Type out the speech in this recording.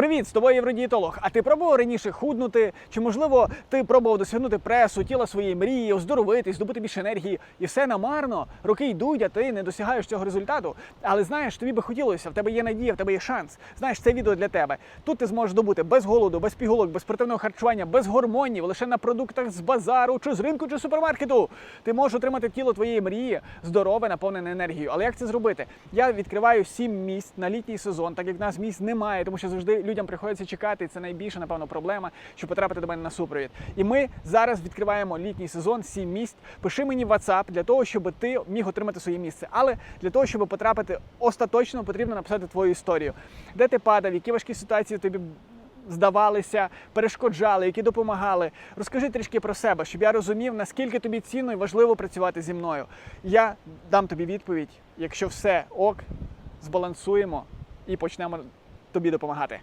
Привіт, з тобою євродієтолог. А ти пробував раніше худнути? Чи можливо ти пробував досягнути пресу, тіла своєї мрії, оздоровитись, здобути більше енергії, і все намарно? Роки йдуть, а ти не досягаєш цього результату. Але знаєш, тобі би хотілося, в тебе є надія, в тебе є шанс. Знаєш, це відео для тебе. Тут ти зможеш здобути без голоду, без пігулок, без спортивного харчування, без гормонів, лише на продуктах з базару, чи з ринку, чи супермаркету. Ти можеш отримати тіло твоєї мрії, здорове, наповнене енергією. Але як це зробити? Я відкриваю сім місць на літній сезон, так як в нас місць немає, тому що завжди людям приходиться чекати. І це найбільша, напевно, проблема, щоб потрапити до мене на супровід. І ми зараз відкриваємо літній сезон, сім місць. Пиши мені WhatsApp для того, щоб ти міг отримати своє місце. Але для того, щоб потрапити остаточно, потрібно написати твою історію, де ти падав, які важкі ситуації тобі здавалися, перешкоджали, які допомагали. Розкажи трішки про себе, щоб я розумів, наскільки тобі цінно і важливо працювати зі мною. Я дам тобі відповідь, якщо все ок, збалансуємо і почнемо тобі допомагати.